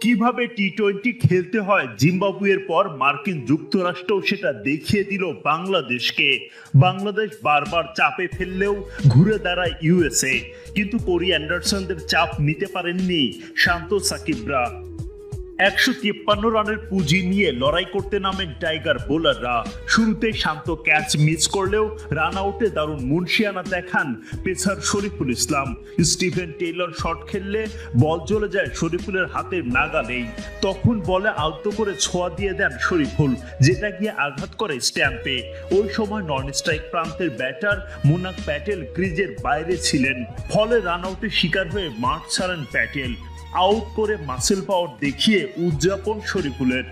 কীভাবে T twenty খেলতে হয় জিম্বাবুয়ের পর মার্কিন যুক্তরাষ্ট্র সেটা দেখিয়ে দিল বাংলাদেশকে। বাংলাদেশ বারবার চাপে ফেললেও ঘুরে দাঁড়ায় ইউএসএ। কিন্তু কোরি অ্যান্ডারসনদের চাপ নিতে পারেননি শান্ত সাকিবরা। একশো তিপ্পান্ন রানের পুঁজি নিয়ে লড়াই করতে নামেন টাইগার বোলাররা। শুরুতে শান্ত ক্যাচ মিস করলেও রান আউটে দারুণ মুন্সিয়ানা দেখান pacer Shoriful Islam. Steven Taylor shot খেললে বল চলে যায় শরীফুলের হাতের নাগালেই। তখন বলে আলতো করে ছোঁয়া দিয়ে দেন শরীফুল, যেটা গিয়ে আঘাত করে স্ট্যাম্পে। ওই সময় নন স্ট্রাইক প্রান্তের ব্যাটার মুনাক প্যাটেল ক্রিজের বাইরে ছিলেন। ফলে রান আউটের শিকার হয়ে মাঠ ছাড়েন প্যাটেল। আউট করে মাসেল পাওয়ার দেখিয়ে উদযাপন শরীফুলের।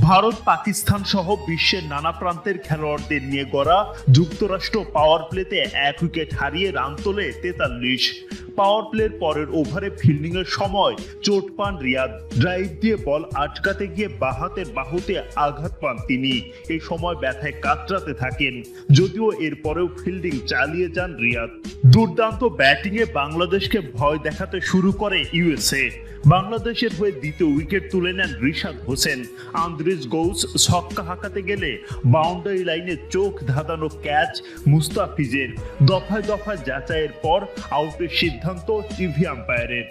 ভারত, পাকিস্তান সহ বিশ্বের নানা প্রান্তের খেলোয়াড়দের নিয়ে গড়া যুক্তরাষ্ট্র পাওয়ার প্লেতে এক উইকেট হারিয়ে রান তোলে তেতাল্লিশ। পাওয়ার প্লের পরের ওভারে ফিল্ডিং এর সময় চোট পান রিয়াদ। ড্রাইভ দিয়ে বল আটকাতে গিয়ে বাহাতের বাহুতে আঘাত পান তিনি। এই সময় ব্যথায় কাতরাতে থাকেন। যদিও এরপরেও ফিল্ডিং চালিয়ে যান রিয়াদ। দুর্দান্ত ব্যাটিংয়ে বাংলাদেশকে ভয় দেখাতে শুরু করে ইউএসএ বাংলাদেশের হয়ে দ্বিতীয় উইকেট তুলে নেন রিশাদ হোসেন। আন্দ্রিস গৌস ছক্কা হাঁকাতে গেলে বাউন্ডারি লাইনে চোখ ধাঁধানো ক্যাচ মুস্তাফিজের। দফায় দফায় যাচাইয়ের পর আউটের সিদ্ধান্ত টিভি আম্পায়ারের।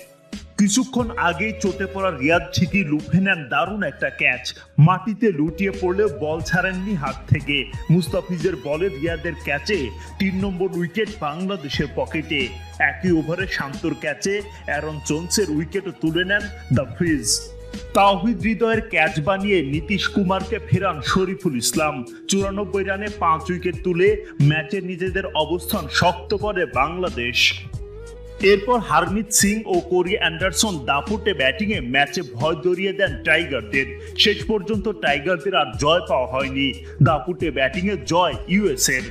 কিছুক্ষণ আগেই চোটে পড়া রিয়াদ ঠিকই লুফে নেন দারুণ একটা ক্যাচ। মাটিতে লুটিয়ে পড়লে বল ছাড়েননি হাত থেকে। মুস্তাফিজের বলে রিয়াদের ক্যাচে তিন নম্বর উইকেট বাংলাদেশের পকেটে। একই ওভারে শান্তর ক্যাচে অ্যারন জোনসের উইকেটও তুলে নেন দ্য ফ্রিজ তাওহিদ হৃদয়ের ক্যাচ বানিয়ে নীতিশ কুমারকে ফেরান শরীফুল ইসলাম। চুরানব্বই রানে পাঁচ উইকেট তুলে ম্যাচে নিজেদের অবস্থান শক্ত করে বাংলাদেশ। এরপর হারমিত সিং ও কোরি অ্যান্ডারসন দাপুটে ব্যাটিংয়ে ম্যাচে ভয় ধরিয়ে দেন টাইগারদের। শেষ পর্যন্ত টাইগারদের আর জয় পাওয়া হয়নি। দাপুটে ব্যাটিংয়ে জয় ইউএসএর